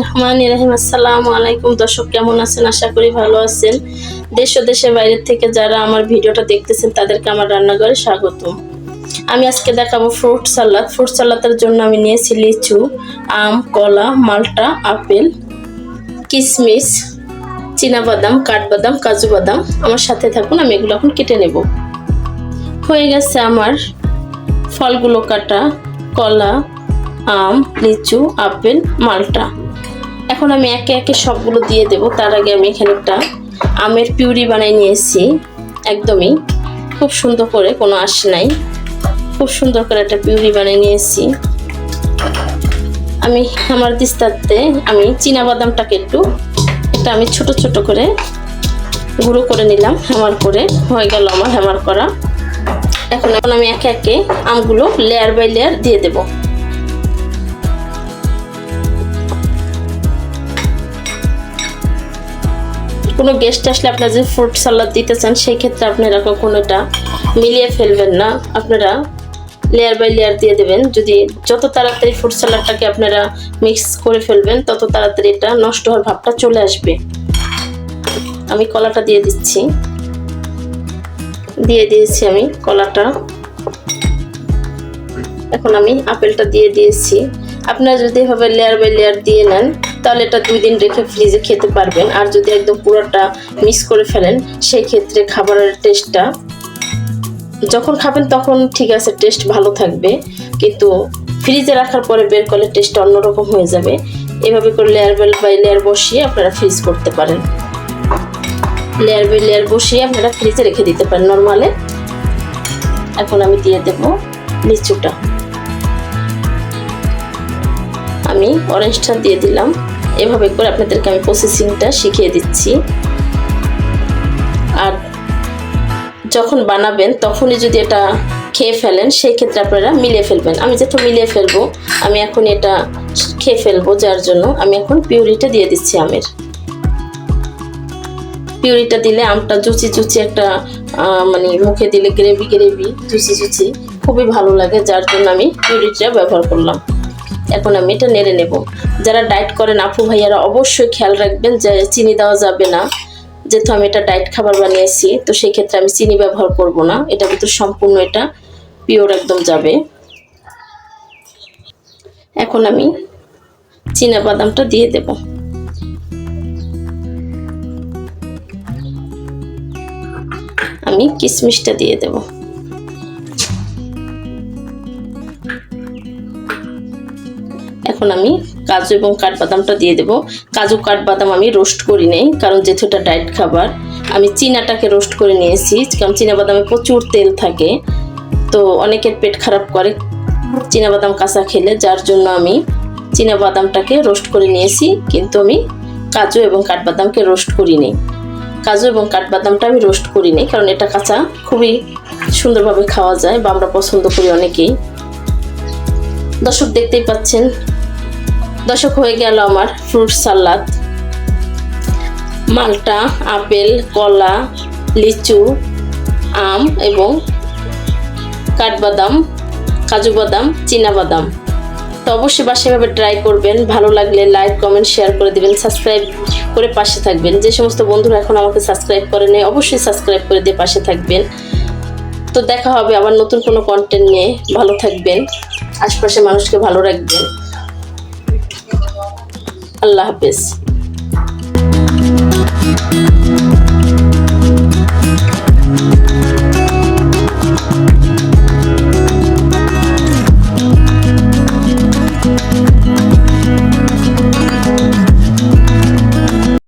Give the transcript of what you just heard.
রহমান রহিম আসসালামু আলাইকুম। দর্শক, কেমন আছেন? আশা করি ভালো আছেন। দেশ ও দেশের বাইরের থেকে যারা আমার ভিডিওটা দেখতেছেন, তাদেরকে আমার রান্নাঘরে স্বাগতম। আমি আজকে দেখাবো ফ্রুট সালাদ। ফ্রুট সালাদের জন্য আমি নিয়েছি লিচু, আম, কলা, মালটা, আপেল কিশমিশ বাদাম কাঠবাদাম কাজু বাদাম আমার সাথে থাকুন, আমি এগুলো এখন কেটে নেব। হয়ে গেছে আমার ফলগুলো কাটা। কলা, আম, লিচু, আপেল, মালটা। এখন আমি একে একে সবগুলো দিয়ে দেব। তার আগে আমি এখানে একটা আমের পিউরি বানিয়ে নিয়েছি। একদমই। খুব সুন্দর করে, কোনো আশ নাই। খুব সুন্দর করে একটা পিউরি বানিয়ে নিয়েছি। আমি আমার দিস্তাতে আমি বাদামটাকে একটু, এটা আমি ছোট ছোট করে গুঁড়ো করে নিলাম হ্যামার করে। হয়ে গেল আমার হ্যামার করা। এখন এখন আমি একে একে আমগুলো লেয়ার বাই লেয়ার দিয়ে দেবো। কোনো গেস্ট আসলে আপনারা যে ফ্রুট সালাদ দিতে চান সেই ক্ষেত্রে আপনারা কখনো এটা মিলিয়ে ফেলবেন না। আপনারা লেয়ার বাই লেয়ার দিয়ে দেবেন। যদি যত তাড়াতাড়ি ফ্রুট সালাডটাকে আপনারা মিক্স করে ফেলবেন, তত তাড়াতাড়ি এটা নষ্ট হওয়ার ভাবটা চলে আসবে। আমি কলাটা দিয়ে দিচ্ছি। দিয়ে দিয়েছি আমি কলাটা। এখন আমি আপেলটা দিয়ে দিয়েছি। আপনারা যদি এভাবে লেয়ার বাই লেয়ার দিয়ে নেন তাহলে এটা দুই দিন রেখে ফ্রিজে খেতে পারবেন। আর যদি একদম পুরোটা মিক্স করে ফেলেন সেই ক্ষেত্রে খাবারের টেস্টটা যখন খাবেন তখন ঠিক আছে টেস্ট ভালো থাকবে। কিন্তু ফ্রিজে রাখার পরে বের করলে টেস্টটা অন্যরকম হয়ে যাবে। এভাবে করে লেয়ার বেল বাই লেয়ার বসিয়ে আপনারা ফ্রিজ করতে পারেন। লেয়ার বাই লেয়ার বসিয়ে আপনারা ফ্রিজে রেখে দিতে পারেন নর্মালে এখন আমি দিয়ে দেব লিচুটা। আমি অরেঞ্জটা দিয়ে দিলাম। এভাবে করে আপনাদেরকে আমি প্রসেসিংটা শিখিয়ে দিচ্ছি। আর যখন বানাবেন, তখনই যদি এটা খেয়ে ফেলেন, সেই ক্ষেত্রে আপনারা মিলিয়ে ফেলবেন। আমি যেহেতু মিলিয়ে ফেলব, আমি এখন এটা খেয়ে ফেলব, যার জন্য আমি এখন পিউরিটা দিয়ে দিচ্ছি আমের। পিউরিটা দিলে আমটা জুচি জুচি একটা মানে মুখে দিলে গ্রেভি গ্রেভি, জুচি জুচি, খুবই ভালো লাগে, যার জন্য আমি পিউরিটা ব্যবহার করলাম। এখন আমি এটা নেড়ে নেব। যারা ডায়েট করেন আপু ভাইয়ারা অবশ্যই খেয়াল রাখবেন যে চিনি দেওয়া যাবে না। যেহেতু আমি এটা ডায়েট খাবার বানিয়েছি, তো সেই ক্ষেত্রে আমি চিনি ব্যবহার করব না। এটা কিন্তু সম্পূর্ণ এটা পিওর একদম যাবে। এখন আমি চীনা বাদামটা দিয়ে দেব। আমি কিশমিশটা দিয়ে দেবো। এখন আমি কাজু এবং কাঠবাদামটা দিয়ে দেব। কাজু, কাঠবাদাম আমি রোস্ট করি নেই, কারণ যেহেতু এটা ডায়েট খাবার, আমি চীনাটাকে রোস্ট করে নিয়েছি, কারণ বাদামে প্রচুর তেল থাকে। তো অনেকের পেট খারাপ করে বাদাম কাঁচা খেলে, যার জন্য আমি বাদামটাকে রোস্ট করে নিয়েছি, কিন্তু আমি কাজু এবং কাঠবাদামকে রোস্ট করি নি কাজু এবং কাঠবাদামটা আমি রোস্ট করি নি কারণ এটা কাঁচা খুবই সুন্দরভাবে খাওয়া যায় বা আমরা পছন্দ করি অনেকেই। দর্শক দেখতেই পাচ্ছেন দশক হয়ে গেল আমার ফ্রুট সালাদ। মালটা, আপেল, কলা, লিচু, আম এবং কাঠবাদাম, কাজু বাদাম বাদাম। তো অবশ্যই বাসাভাবে ট্রাই করবেন। ভালো লাগলে লাইক কমেন্ট শেয়ার করে দেবেন সাবস্ক্রাইব করে পাশে থাকবেন। যে সমস্ত বন্ধুরা এখন আমাকে সাবস্ক্রাইব করে নেয়, অবশ্যই সাবস্ক্রাইব করে দিয়ে পাশে থাকবেন। তো দেখা হবে আবার নতুন কোনো কন্টেন্ট নিয়ে। ভালো থাকবেন। আশপাশে মানুষকে ভালো রাখবেন। আল্লাহ হাফেজ।